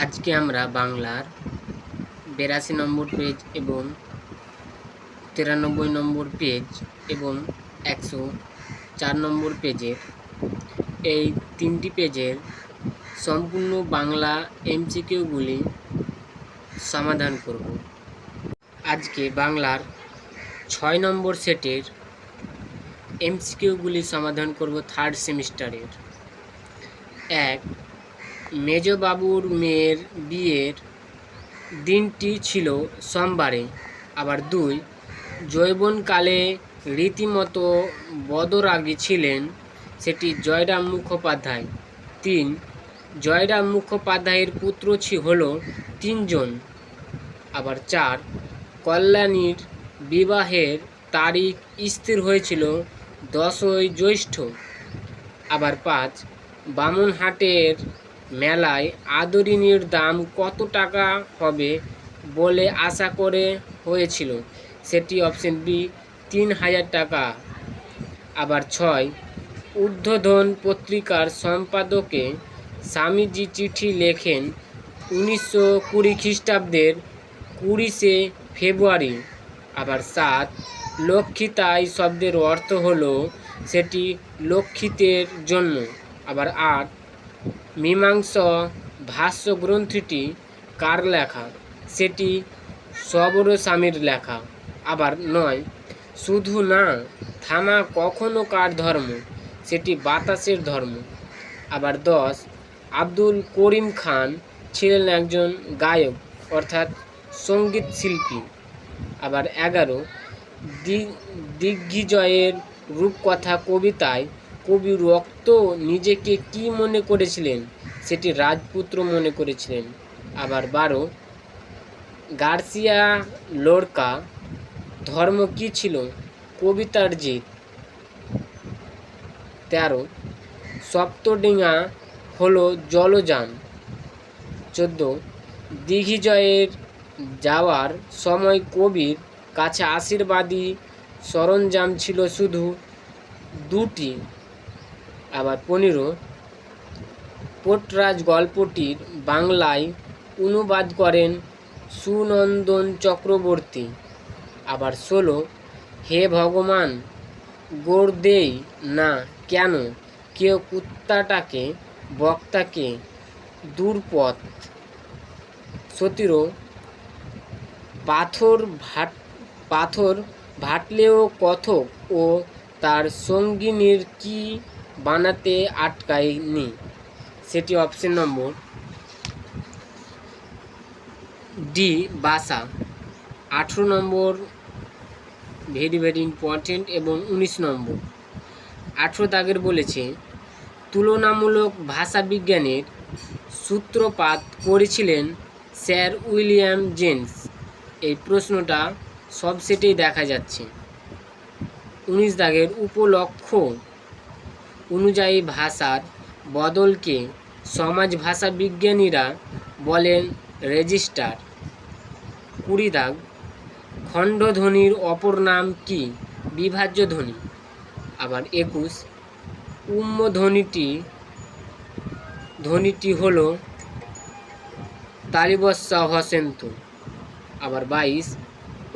আজকে আমরা বাংলার বিরাশি নম্বর পেজ এবং তিরানব্বই নম্বর পেজ এবং একশো চার নম্বর পেজের এই তিনটি পেজের সম্পূর্ণ বাংলা এমসিকিউগুলি সমাধান করব। আজকে বাংলার ছয় নম্বর সেটের এমসিকিউগুলি সমাধান করব থার্ড সেমিস্টারের এক মেজবাবুর মেয়ের বিয়ের দিনটি ছিল সোমবারে। আবার দুই, যৌবনকালে রীতিমতো বদরাগী ছিলেন সেটি জয়রাম মুখোপাধ্যায়। তিন, জয়রাম মুখোপাধ্যায়ের পুত্র হল তিনজন। আবার চার, কল্যাণীর বিবাহের তারিখ স্থির হয়েছিল দশই জ্যৈষ্ঠ। আবার পাঁচ, বামনহাটের মেলায় আদরিনীর দাম কত টাকা হবে বলে আশা করে হয়েছিল? সেটি অপশন বি, তিন হাজার টাকা। আবার ছয়, ঊর্ধ্বধন পত্রিকার সম্পাদকে স্বামীজি চিঠি লেখেন উনিশশো কুড়ি খ্রিস্টাব্দের কুড়িশে ফেব্রুয়ারি। আবার সাত, লক্ষিতাই শব্দের অর্থ হলো সেটি লক্ষিতের জন্য। আবার আট মীমাংস ভাষ্য গ্রন্থটি কার লেখা? সেটি সবর স্বামীর লেখা। আবার নয়, শুধু না থামা কখনো কার ধর্ম? সেটি বাতাসের ধর্ম। আবার দশ, আব্দুল করিম খান ছিলেন একজন গায়ক, অর্থাৎ সংগীত শিল্পী। আবার এগারো দিগ্বিজয়ের রূপকথা কবিতায় কবি রক্ত নিজেকে কি মনে করেছিলেন? সেটি রাজপুত্র মনে করেছিলেন। আবার বারো, গার্সিয়া লোরকা, ধর্ম কি ছিল? কবিতার জিত তেরো, সপ্তডিঙা হলো জলযান। চোদ্দ, দিঘিজয়ের যাওয়ার সময় কবির কাছে আশীর্বাদী সরঞ্জাম ছিল শুধু দুটি। আবার পনেরো, পোটরাজ গল্পটির বাংলায় অনুবাদ করেন সুনন্দন চক্রবর্তী। আবার ষোলো, হে ভগবান, গোড় দেই না কেন? কেউ কুত্তাটাকে, বক্তাকে দূরপথ। সতেরো, পাথর ভাট, পাথর ভাটলেও কথক ও তার সঙ্গিনীর কি বানাতে আটকায়নি। সেটি অপশন নম্বর ডি বাসা। আঠেরো নম্বর ভেরি ভেরি ইম্পর্টেন্ট এবং উনিশ নম্বর। আঠেরো দাগের বলেছে, তুলনামূলক ভাষা বিজ্ঞানের সূত্রপাত করেছিলেন স্যার উইলিয়াম জেমস। এই প্রশ্নটা সব সেটেই দেখা যাচ্ছে। উনিশ দাগের উপলক্ষ অনুযায়ী ভাষার বদলকে সমাজ ভাষা বিজ্ঞানীরা বলেন রেজিস্টার। কুড়ি দাগ। খণ্ডধ্বনির অপর নাম কি? বিভাজ্য ধ্বনি। আবার একুশ। উম্মধ্বনিটি, ধ্বনিটি হল তালিবস্যা হসেন্তু। আবার বাইশ।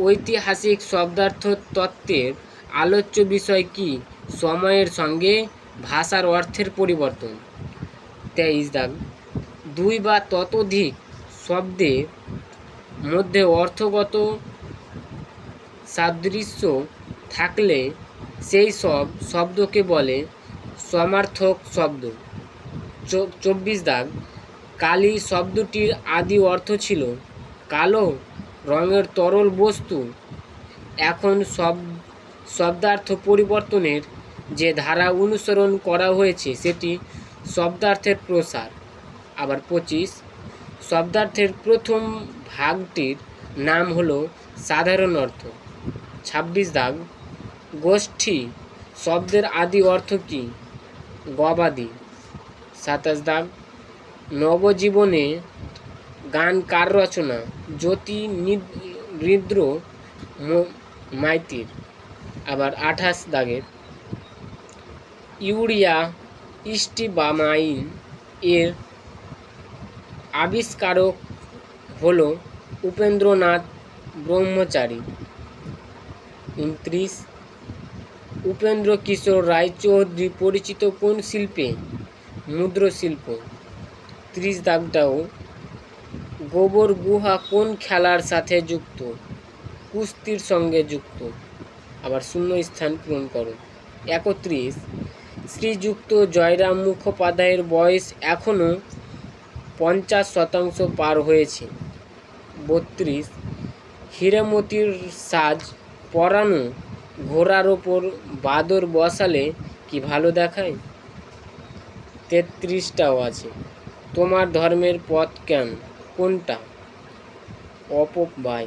ঐতিহাসিক শব্দার্থ তত্ত্বের আলোচ্য বিষয় কি? সময়ের সঙ্গে ভাষার অর্থের পরিবর্তন। তেইশ দাগ। দুই বা ততোধিক শব্দের মধ্যে অর্থগত সাদৃশ্য থাকলে সেই সব শব্দকে বলে সমার্থক শব্দ। চব্বিশ দাগ। কালি শব্দটির আদি অর্থ ছিল কালো রঙের তরল বস্তু। এখন সব শব্দার্থ পরিবর্তনের যে ধারা অনুসরণ করা হয়েছে সেটি শব্দার্থের প্রসার। আবার পঁচিশ, শব্দার্থের প্রথম ভাগটির নাম হলো সাধারণ অর্থ। ছাব্বিশ দাগ, গোষ্ঠী শব্দের আদি অর্থ কী? গবাদি। সাতাশ দাগ, নবজীবনে গান কার রচনা? জ্যোতি হৃদ্র মাইতির। আবার আঠাশ দাগের ইউরিয়া স্টিবামাইন এর আবিষ্কারক হল উপেন্দ্রনাথ ব্রহ্মচারী। উনত্রিশ, উপেন্দ্র কিশোর রায়চৌধুরী পরিচিত কোন শিল্পে? মুদ্র শিল্প ত্রিশ, দাগটাও। গোবর গুহা কোন খেলার সাথে যুক্ত? কুস্তির সঙ্গে যুক্ত। আবার শূন্য স্থান পূরণ করো। একত্রিশ শ্রীযুক্ত জয়রাম মুখোপাধ্যায়ের বয়স এখনও পঞ্চাশ শতাংশ পার হয়েছে। বত্রিশ। হীরামতির সাজ পরানো ঘোড়ার ওপর বাদর বসালে কি ভালো দেখায়? তেত্রিশটাও আছে। তোমার ধর্মের পথ কেন? কোনটা? অপবায়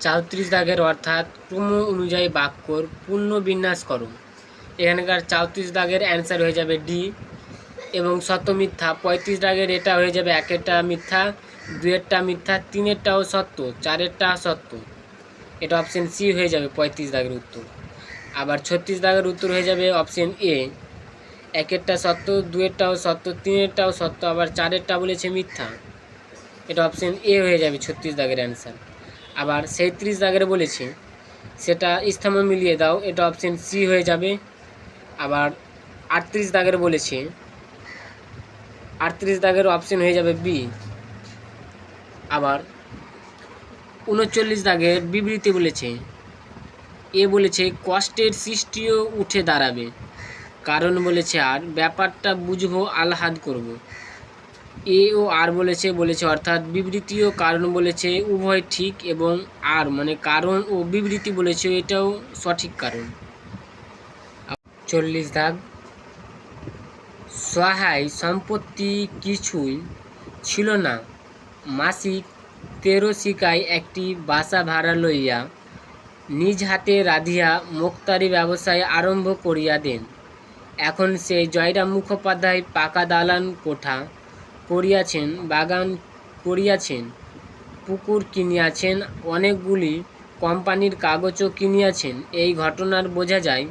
চৌত্রিশ দাগের অর্থাৎ ক্রম অনুযায়ী বাক্যর পূর্ণ বিন্যাস করো। এখানকার চৌত্রিশ দাগের অ্যান্সার হয়ে যাবে ডি এবং সত্য মিথ্যা। পঁয়ত্রিশ দাগের এটা হয়ে যাবে একেরটা মিথ্যা দুয়েরটা মিথ্যা, তিনেরটাও সত্য, চারেরটা সত্য। এটা অপশান সি হয়ে যাবে পঁয়ত্রিশ দাগের উত্তর। আবার ছত্রিশ দাগের উত্তর হয়ে যাবে অপশন এ একেরটা সত্য দুয়েরটাও সত্য, তিনেরটাও সত্য, আবার চারেরটা বলেছে মিথ্যা। এটা অপশান এ হয়ে যাবে ছত্রিশ দাগের অ্যান্সার আবার সেইত্রিশ দাগের বলেছে, সেটা স্থান মিলিয়ে দাও, এটা অপশন সি হয়ে যাবে আবার আটত্রিশ দাগের বলেছে। আটত্রিশ দাগের অপশন হয়ে যাবে বি আবার উনচল্লিশ দাগের বিবৃতি বলেছে। এ বলেছে, কষ্টের সৃষ্টিও উঠে দাঁড়াবে। কারণ বলেছে আর, ব্যাপারটা বুঝব, আহ্লাদ করব। এ ও আর বলেছে বলেছে অর্থাৎ বিবৃতি ও কারণ বলেছে, উভয় ঠিক এবং আর মানে কারণ ও বিবৃতি বলেছে, এটাও সঠিক কারণ। চল্লিশ দাগ। সহায় সম্পত্তি কিছুই ছিল না। মাসিক তেরো শিকায় একটি বাসা ভাড়া লইয়া নিজ হাতে রাধিয়া মোক্তারি ব্যবসায় আরম্ভ করিয়া দেন। এখন সেই জয়রাম মুখোপাধ্যায় পাকা দালান কোঠা করিয়াছেন, বাগান করিয়াছেন, পুকুর কিনিয়াছেন, অনেকগুলি কোম্পানির কাগজও কিনিয়াছেন। এই ঘটনার বোঝা যায়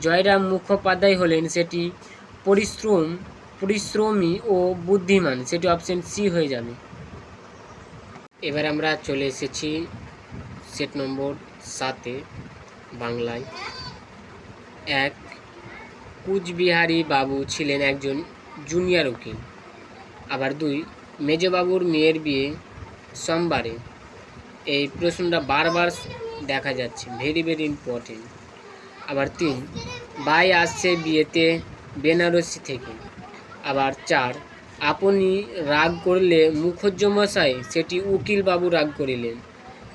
জয়রাম মুখোপাধ্যায় হলেন সেটি পরিশ্রম, পরিশ্রমী ও বুদ্ধিমান। সেটি অপশন সি হয়ে যাবে। এবার আমরা চলে এসেছি সেট নম্বর সাতে বাংলায়। এক, কুচবিহারী বাবু ছিলেন একজন জুনিয়র উকিল। আবার দুই, মেজবাবুর মেয়ের বিয়ে সোমবারে। এই প্রশ্নটা বারবার দেখা যাচ্ছে ভেরি ভেরি ইম্পর্টেন্ট আবার তিন। ভাই আসছে বিয়েতে বেনারসি থেকে। আবার চার, আপনি রাগ করলে মুখোজ্জমশাই সেটি উকিল বাবু রাগ করিলেন।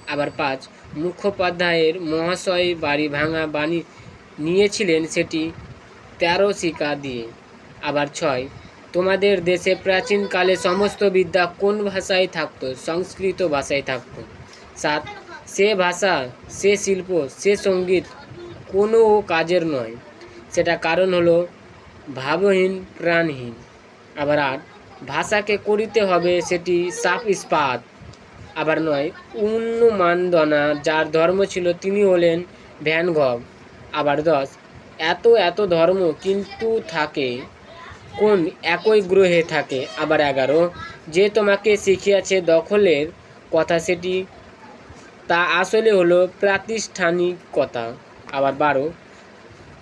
আবার পাঁচ, মুখোপাধ্যায়ের মহাশয় বাড়ি ভাঙা বাণী নিয়েছিলেন সেটি তেরো শিকা দিয়ে। আবার ছয়, তোমাদের দেশে প্রাচীনকালে সমস্ত বিদ্যা কোন ভাষায় থাকতো? সংস্কৃত ভাষায় থাকতো। সাত, সে ভাষা, সে শিল্প, সে সংগীত কোনো কাজের নয়। সেটা কারণ হলো ভাবহীন, প্রাণহীন। আবার আট ভাষাকে করিতে হবে সেটি সাপ ইস্পাত। আবার নয় উন্নমানদনা যার ধর্ম ছিল তিনি হলেন ভ্যান গগ আবার দশ, এত এত ধর্ম কিন্তু থাকে, কোন একই গ্রহে থাকে। আবার এগারো, যে তোমাকে শিখিয়াছে দখলের কথা সেটি, তা আসলে হলো প্রাতিষ্ঠানিকতা। আবার বারো।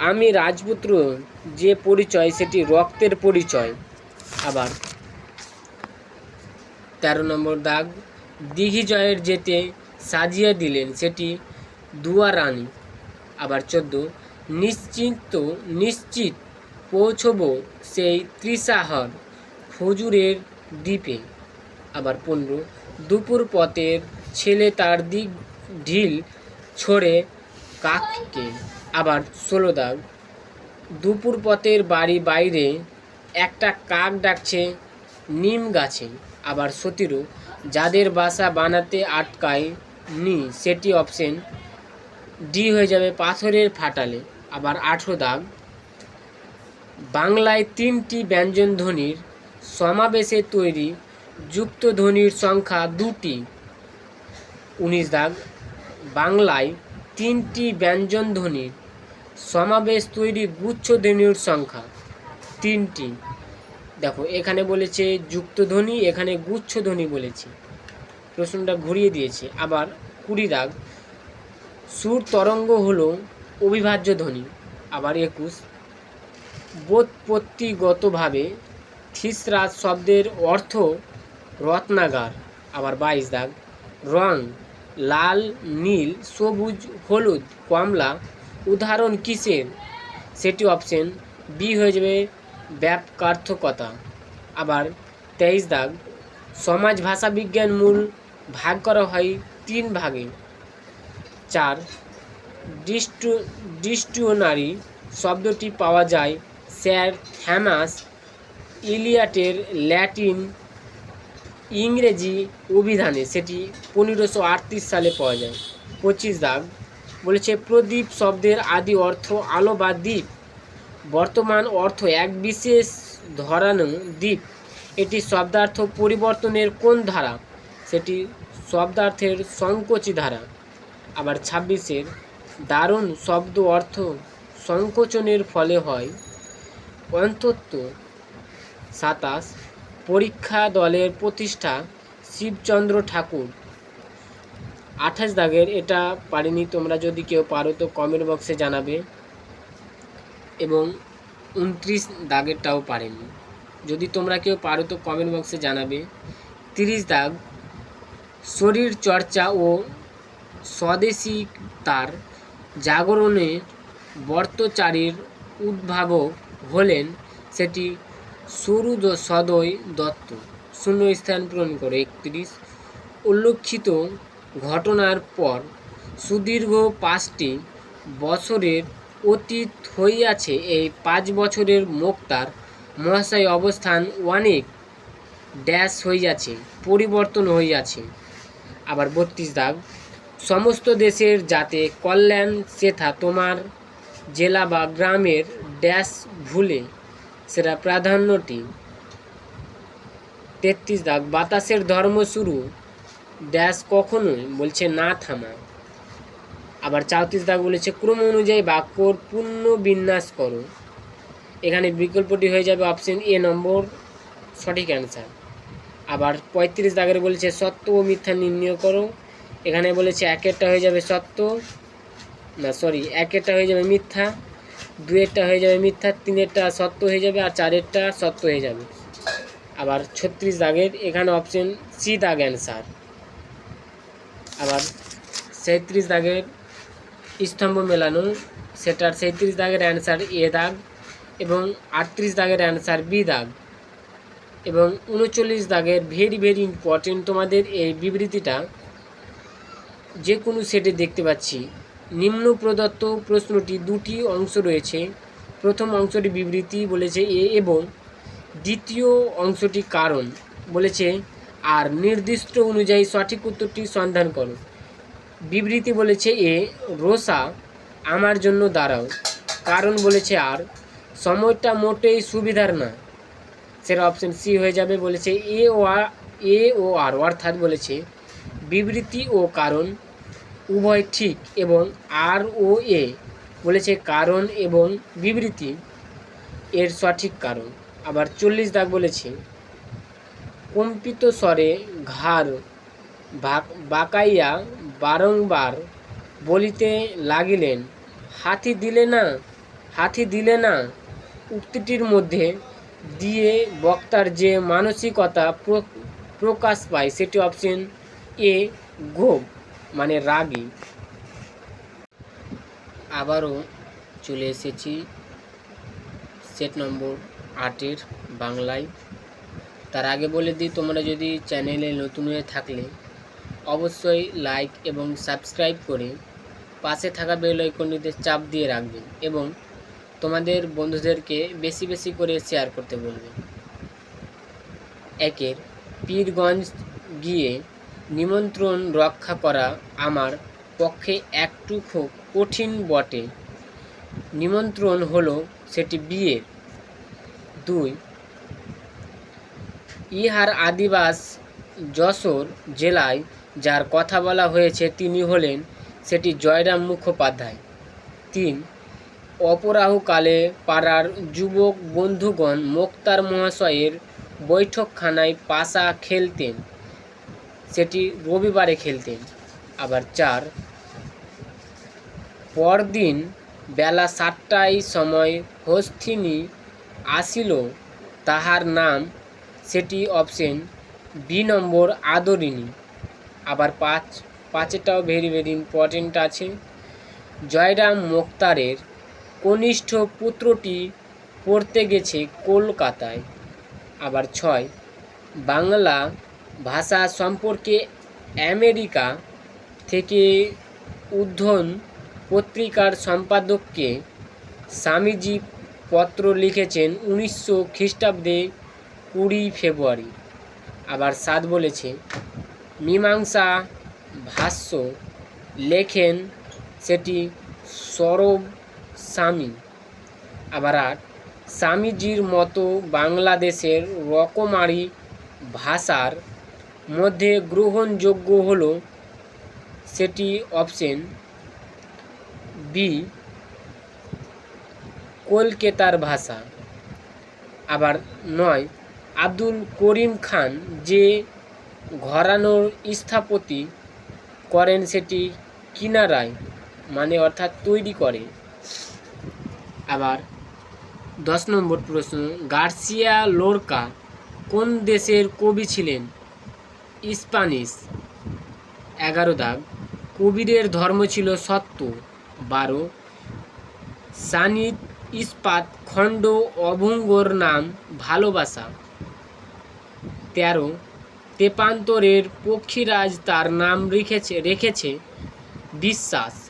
আমি রাজপুত্র যে পরিচয়, সেটি রক্তের পরিচয়। আবার তেরো নম্বর দাগ দিঘিজয়ের যেতে সাজিয়ে দিলেন, সেটি দুয়ারানি আবার চোদ্দ, নিশ্চিন্ত, নিশ্চিত পৌঁছব সেই ত্রিসাহর ফুজুরের দ্বীপে। আবার পনেরো, দুপুর পথের ছেলে তার দিক ঢিল ছড়ে কাককে। আবার ষোলো দাগ দুপুর পথের বাড়ি বাইরে একটা কাক ডাকছে নিম গাছে। আবার সতেরো যাদের বাসা বানাতে আটকায় নি, সেটি অপশন ডি হয়ে যাবে পাথরের ফাটালে। আবার আঠেরো দাগ বাংলায় তিনটি ব্যঞ্জন ধ্বনির সমাবেশে তৈরি যুক্ত ধ্বনির সংখ্যা দুটি। উনিশ দাগ বাংলায় তিনটি ব্যঞ্জন ধ্বনির সমাবেশ তৈরি গুচ্ছ ধ্বনির সংখ্যা, তিনটি। দেখো, এখানে বলেছে যুক্তধ্বনি এখানে গুচ্ছধ্বনি বলেছে। প্রশ্নটা ঘুরিয়ে দিয়েছে। আবার কুড়ি দাগ, সুর তরঙ্গ হলো অবিভাজ্য ধ্বনি। আবার একুশ, বোধপত্তিগতভাবে থিসরাজ শব্দের অর্থ রত্নাগার। আবার বাইশ দাগ, রং লাল, নীল, সবুজ, হলুদ, কমলা, উদাহরণ কিসের? সেটি অপশন বি হয়ে যাবে ব্যাপকার্থকতা। আবার তেইশ দাগ, সমাজ ভাষা বিজ্ঞান মূল ভাগ করা হয় তিন ভাগে। চার ডিস্টু ডিস্টুনারি শব্দটি পাওয়া যায় স্যার থ্যামাস ইলিয়াটের ল্যাটিন ইংরেজি অভিধানে সেটি পনেরোশো আটত্রিশ সালে পাওয়া যায়। পঁচিশ দাগ, বলেছে প্রদীপ শব্দের আদি অর্থ আলো বা দ্বীপ। বর্তমান অর্থ এক বিশেষ ধরানো দ্বীপ। এটি শব্দার্থ পরিবর্তনের কোন ধারা? সেটি শব্দার্থের সংকোচী ধারা। আবার ছাব্বিশের, দারুণ শব্দ অর্থ সংকোচনের ফলে হয়। অন্তত সাতাশ পরীক্ষা দলের প্রতিষ্ঠা শিবচন্দ্র ঠাকুর। আঠাশ দাগের, এটা পারিনি, তোমরা যদি কেউ পারো তো কমেন্ট বক্সে জানাবে। এবং উনত্রিশ দাগেরটাও পারেনি। যদি তোমরা কেউ পারো তো কমেন্ট বক্সে জানাবে। তিরিশ দাগ, শরীর চর্চা ও স্বদেশী তার জাগরণে বর্তচারীর উদ্ভাবক হলেন, সেটি সুরুদ সদয় দত্ত। শূন্য স্থান পূরণ করে একত্রিশ। উল্লেখিত ঘটনার পর সুদীর্ঘ পাঁচটি বছরের অতীত হইয়াছে। এই পাঁচ বছরের মোক্তার মহাশয় অবস্থান অনেক ড্যাশ হইয়াছে, পরিবর্তন হইয়াছে। আবার বত্রিশ দাগ। সমস্ত দেশের যাতে কল্যাণ সেথা তোমার জেলা বা গ্রামের ড্যাশ ভুলে সেটা প্রাধান্যটি। তেত্রিশ দাগ, বাতাসের ধর্ম শুরু। ড্যাশ কখনোই বলছে না থামা। আবার চৌত্রিশ দাগ বলেছে, ক্রম অনুযায়ী বাক্যর পূর্ণ বিন্যাস করো। এখানে বিকল্পটি হয়ে যাবে অপশন এ নম্বর, সঠিক অ্যান্সার আবার পঁয়ত্রিশ দাগের বলেছে, সত্য ও মিথ্যা নির্ণয় করো। এখানে বলেছে, একেরটা হয়ে যাবে সত্য। না সরি একেরটা হয়ে যাবে মিথ্যা। দুয়েরটা হয়ে যাবে মিথ্যা, তিনেরটা সত্য হয়ে যাবে আর চারেরটা সত্য হয়ে যাবে। আবার ছত্রিশ দাগের এখানে অপশন সি দাগ অ্যান্সার আবার সাঁত্রিশ দাগের স্তম্ভ মেলানো, সেটার সাঁত্রিশ দাগের অ্যান্সার এ দাগ এবং আটত্রিশ দাগের অ্যান্সার বি দাগ। এবং উনচল্লিশ দাগের ভেরি ভেরি ইম্পর্টেন্ট তোমাদের এই বিবৃতিটা যে কোনো সেটে দেখতে পাচ্ছি। নিম্ন প্রদত্ত প্রশ্নটি দুটি অংশ রয়েছে। প্রথম অংশটি বিবৃতি বলেছে এ এবং দ্বিতীয় অংশটি কারণ বলেছে, আর নির্দিষ্ট অনুযায়ী সঠিক উত্তরটি সন্ধান করো। বিবৃতি বলেছে এ, রোসা, আমার জন্য দাঁড়াও। কারণ বলেছে আর, সময়টা মোটেই সুবিধার না। সেটা অপশন সি হয়ে যাবে বলেছে এ ও এ ও আর, অর্থাৎ বলেছে, বিবৃতি ও কারণ উভয় ঠিক এবং আর ও এ বলেছে কারণ এবং বিবৃতি এর সঠিক কারণ। আবার চল্লিশ দাগ বলেছে কম্পিত স্বরে বাক- বাঁকাইয়া বারংবার বলিতে লাগিলেন, হাতি দিলে না, হাতি দিলে না? উক্তিটির মধ্যে দিয়ে বক্তার যে মানসিকতা প্রকাশ পায়, সেটি অপশন এ, গোপ। মানে রাগী। আবারও চলে এসেছি সেট নম্বর আটের বাংলায়। তার আগে বলে দিই, তোমরা যদি চ্যানেলে নতুন হয়ে থাকলে অবশ্যই লাইক এবং সাবস্ক্রাইব করে পাশে থাকা বেল আইকনটিতে চাপ দিয়ে রাখবেন এবং তোমাদের বন্ধুদেরকে বেশি বেশি করে শেয়ার করতে বলবেন। একের পীরগঞ্জ গিয়ে নিমন্ত্রণ রক্ষা করা আমার পক্ষে একটু খুব কঠিন বটে। নিমন্ত্রণ হলো সেটি বিয়ের দুই, ইহার আদিবাস যশোর জেলায় যার কথা বলা হয়েছে তিনি হলেন সেটি জয়রাম মুখোপাধ্যায়। তিন, অপরাহকালে পাড়ার যুবক বন্ধুগণ মোক্তার মহাশয়ের বৈঠকখানায় পাশা খেলতেন। সেটি রবিবারে খেলতেন। আবার চার, পরদিন বেলা সাতটায় সময় হস্তিনী আসিল, তাহার নাম সেটি অপশন বি নম্বর আদরিণী। আবার পাঁচ পাঁচেরটাও ভেরি ভেরি ইম্পর্টেন্ট আছে। জয়রাম মোক্তারের কনিষ্ঠ পুত্রটি পড়তে গেছে কলকাতায়। আবার ছয়, বাংলা ভাষা সম্পর্কে আমেরিকা থেকে উদ্ধন পত্রিকার সম্পাদককে স্বামীজি পত্র লিখেছেন উনিশশো খ্রিস্টাব্দে কুড়ি ফেব্রুয়ারি। আবার সাত বলেছে, মীমাংসা ভাষ্য লেখেন সেটি সৌরভ স্বামী। আবার আট স্বামীজির মতো বাংলাদেশের রকমারি ভাষার মধ্যে গ্রহণযোগ্য হলো সেটি অপশন বি, কলকাতার ভাষা। আবার নয়, আব্দুল করিম খান যে ঘরানোর স্থাপতি করেন সেটি কিনারায় মানে অর্থাৎ তৈরি করে। আবার দশ নম্বর প্রশ্ন, গার্সিয়া লোরকা কোন দেশের কবি ছিলেন? স্প্যানিশ। এগারো দাগ। কবিরের ধর্ম ছিল সত্য। বারো। সানিদ ইস্পাত খণ্ড অভঙ্গর নাম ভালোবাসা। তেরো। তেপান্তরের পক্ষীরাজ তার নাম রেখেছে রেখেছে বিশ্বাস।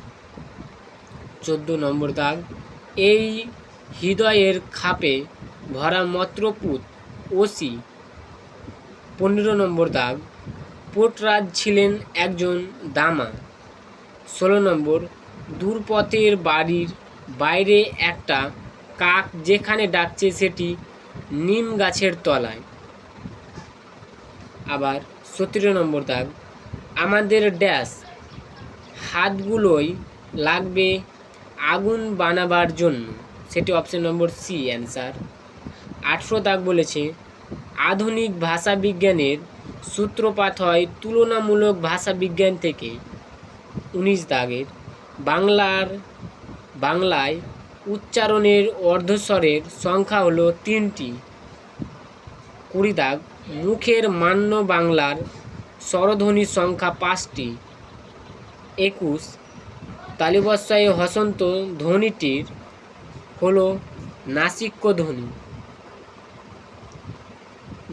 চোদ্দ নম্বর দাগ। এই হৃদয়ের খাপে ভরা মত্রপুত ওসি। পনেরো নম্বর দাগ। পোটরাজ ছিলেন একজন দামা। ষোলো নম্বর, দূরপথের বাড়ির বাইরে একটা কাক যেখানে ডাকছে সেটি নিম গাছের তলায়। আবার সতেরো নম্বর দাগ, আমাদের ড্যাশ, হাতগুলোই লাগবে আগুন বানাবার জন্য। সেটি অপশন নম্বর সি অ্যান্সার আটশো দাগ বলেছে, আধুনিক ভাষা বিজ্ঞানের সূত্রপাত হয় তুলনামূলক ভাষা বিজ্ঞান থেকে। উনিশ দাগের বাংলার, বাংলায় উচ্চারণের অর্ধস্বরের সংখ্যা হলো তিনটি। কুড়ি দাগ, মুখের মান্য বাংলার স্বরধ্বনির সংখ্যা পাঁচটি। একুশ তালিবস্বয়ে হসন্ত ধ্বনিটির হলো নাসিক্য ধ্বনি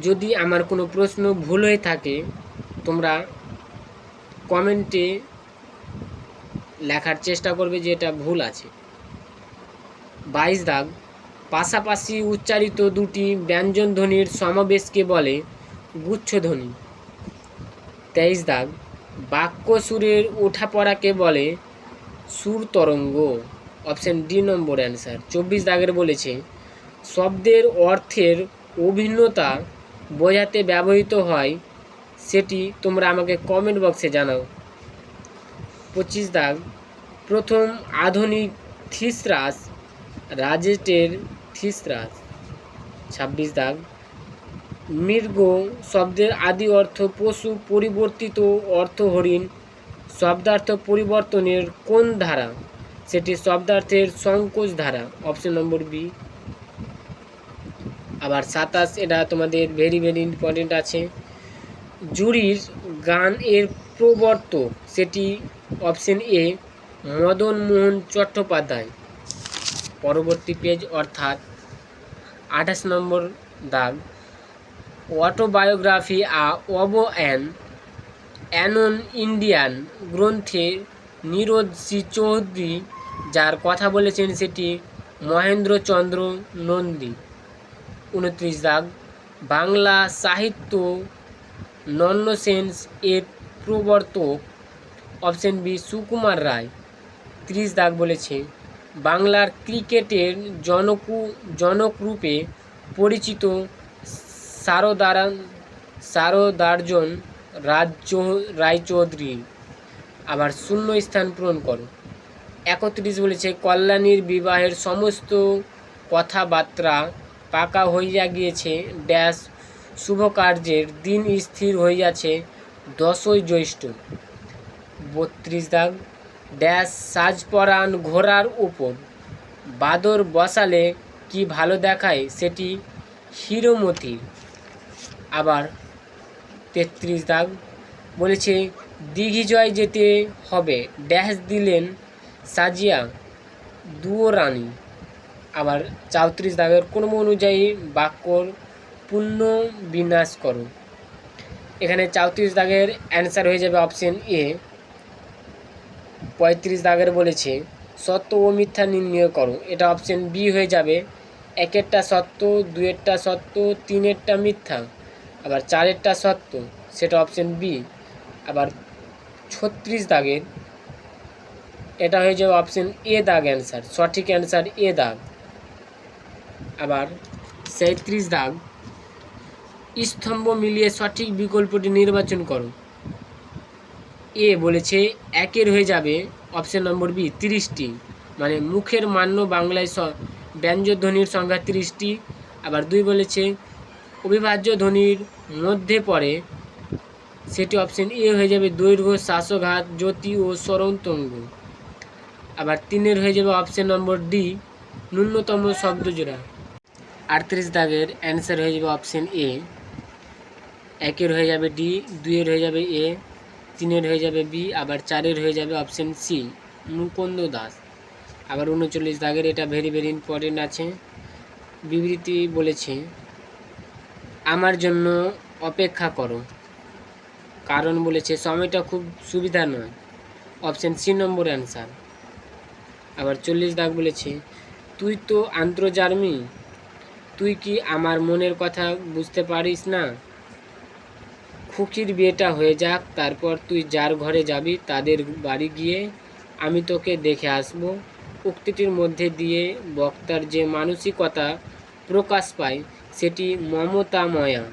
যদি আমার কোনো প্রশ্ন ভুল হয়ে থাকে, তোমরা কমেন্টে লেখার চেষ্টা করবে যে এটা ভুল আছে। বাইশ দাগ, পাশাপাশি উচ্চারিত দুটি ব্যঞ্জন ধ্বনির সমাবেশকে বলে গুচ্ছধ্বনি তেইশ দাগ, বাক্য সুরের ওঠাপড়াকে বলে সুর তরঙ্গ। Option D number answer. চব্বিশ দাগের বলেছে, শব্দের অর্থের অভিন্নতা বোঝাতে ব্যবহৃত হয়, সেটি তোমরা আমাকে কমেন্ট বক্সে জানাও। পঁচিশ দাগ, প্রথম আধুনিক থিসরাস, রাজেটের থিসরাস। ছাব্বিশ দাগ, মৃগ শব্দের আদি অর্থ পশু পরিবর্তিত অর্থ হরিণ, শব্দার্থ পরিবর্তনের কোন ধারা? সেটি শব্দার্থের সংকোচ ধারা। অপশন নম্বর বি আবার সাতাশ, এটা তোমাদের ভেরি ভেরি ইম্পর্টেন্ট আছে। জুরির গান এর প্রবর্তক সেটি অপশন এ মদন মোহন চট্টোপাধ্যায়। পরবর্তী পেজ অর্থাৎ আঠাশ নম্বর দাগ। Autobiography uh of an, unknown Indian গ্রন্থে নীরজ সি চৌধুরী যার কথা বলেছেন সেটি মহেন্দ্রচন্দ্র নন্দী। উনত্রিশ দাগ। বাংলা সাহিত্য নন্নসেন্স এর প্রবর্তক অপশন বি সুকুমার রায়। ত্রিশ দাগ বলেছে। বাংলার ক্রিকেটের জনকু, জনকরূপে পরিচিত সারদারা সারদার্জন রাজ্য, রায়চৌধুরী। আবার শূন্য স্থান পূরণ করো। একত্রিশ বলেছে, কল্যাণীর বিবাহের সমস্ত কথাবার্তা পাকা হইয়া গিয়েছে। ড্যাশ, শুভ কার্যের দিন স্থির হইয়াছে। দশই জ্যৈষ্ঠ। বত্রিশ দাগ। ড্যাশ সাজপরান ঘোড়ার উপর। বাদর বসালে কি ভালো দেখায় সেটি হিরোমতি আবার তেত্রিশ দাগ। বলেছে, দিঘিজয় যেতে হবে। ড্যাশ দিলেন সাজিয়া দুও রানী আবার চৌত্রিশ দাগের ক্রম অনুযায়ী বাক্যর পূর্ণ বিন্যাস করো। এখানে চৌত্রিশ দাগের অ্যান্সার হয়ে যাবে অপশন এ পঁয়ত্রিশ দাগের বলেছে, সত্য ও মিথ্যা নির্ণয় করো। এটা অপশন বি হয়ে যাবে, একেরটা সত্য দুয়েরটা সত্য, তিনেরটা মিথ্যা। আবার চারেরটা সত্য, সেটা অপশন বি আবার ছত্রিশ দাগের, এটা হয়ে যাবে অপশন এ দাগ অ্যান্সার সঠিক অ্যান্সার এ দাগ। আবার সাঁত্রিশ দাগ, স্তম্ভ মিলিয়ে সঠিক বিকল্পটি নির্বাচন করো। এ বলেছে একের হয়ে যাবে অপশন নম্বর বি, তিরিশটি। মানে মুখের মান্য বাংলায় ব্যঞ্জধ্বনির সংখ্যা তিরিশটি। আবার দুই বলেছে অবিভাজ্য ধ্বনির মধ্যে পড়ে, সেটি অপশন এ হয়ে যাবে দৈর্ঘ্য, শ্বাসঘাত, জ্যোতি ও স্বরন্তঙ্গ আবার তিনের হয়ে যাবে অপশন নম্বর ডি, ন্যূনতম শব্দজোড়া। আটত্রিশ দাগের অ্যান্সার হয়ে যাবে অপশন এ। একের হয়ে যাবে ডি, দুইয়ের হয়ে যাবে এ, তিনের হয়ে যাবে বি, আবার চারের হয়ে যাবে অপশন সি। মুকুন্দ দাস। আবার উনচল্লিশ দাগের এটা ভেরি ভেরি ইম্পর্টেন্ট আছে। বিবৃতি বলেছে, আমার জন্য অপেক্ষা করো। কারণ বলেছে, সময়টা খুব সুবিধা নয়। Option C number answer. আবার চল্লিশ দাগ বলেছে, তুই তো আন্তর্জার্মি। তুই কি আমার মনের কথা বুঝতে পারিস না? খুকির বিয়েটা হয়ে যাক, তারপর তুই যার ঘরে যাবি তাদের বাড়ি গিয়ে আমি তোকে দেখে আসব। উক্তিটির মধ্যে দিয়ে বক্তার যে মানসিকতা প্রকাশ পায়, সেটি মমতাময়া।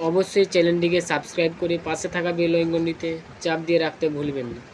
অবশ্যই চ্যানেলটিকে সাবস্ক্রাইব করে পাশে থাকা বেল চাপ দিয়ে রাখতে ভুলবেন না।